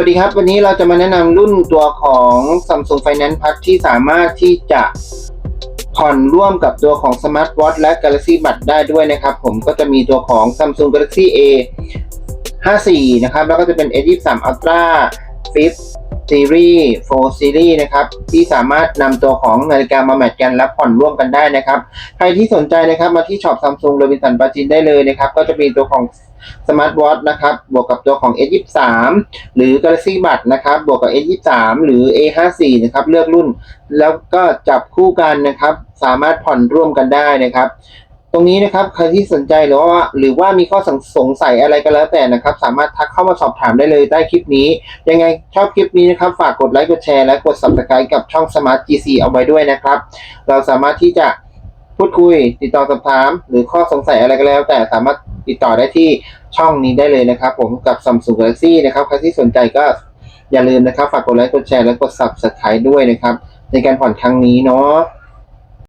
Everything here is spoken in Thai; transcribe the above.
วัสดีครับ วันนี้เราจะมาแนะนำรุ่นตัวของ Samsung Finance Plus ที่สามารถที่จะผ่อนร่วมกับตัวของ Smart Watch และ Galaxy Buds ได้ด้วยนะครับ ผมก็จะมีตัวของ Samsung Galaxy A 54 นะครับ แล้วก็จะเป็น S23 Ultra Flip Series 4 Series นะครับที่สามารถนำตัวของนาฬิกามาแมทกันและผ่อนร่วมกันได้นะครับ ใครที่สนใจนะครับมาที่ช็อป Samsung โรบินสันปาจินได้เลยนะครับ ก็จะมีตัวของ Smart Watch นะครับ บวกกับตัวของ S23 หรือ Galaxy Buds นะครับ บวกกับ S23 หรือ A54 นะครับ เลือกรุ่น แล้วก็จับคู่กันนะครับ สามารถผ่อนร่วมกันได้นะครับ ตรงนี้นะครับใครที่สนใจหรือว่าหรือว่ามีข้อสงสัยอะไรก็แล้วแต่นะครับ สามารถทักเข้ามาสอบถามได้เลยใต้คลิปนี้ ยังไงชอบคลิปนี้นะครับ ฝากกดไลค์กดแชร์และกด subscribe กับช่อง Smart GC เอาไว้ด้วยนะครับ เราสามารถที่จะพูดคุย ติดต่อสอบถาม หรือข้อสงสัยอะไรก็แล้ว แต่สามารถติดต่อได้ที่ช่องนี้ได้เลยนะครับ ผมกับ Samsung Galaxy นะครับใครที่สนใจก็อย่าลืมนะครับ ฝากกดไลค์กดแชร์และกด subscribe ด้วยนะครับ ในการผ่อนครั้งนี้เนาะ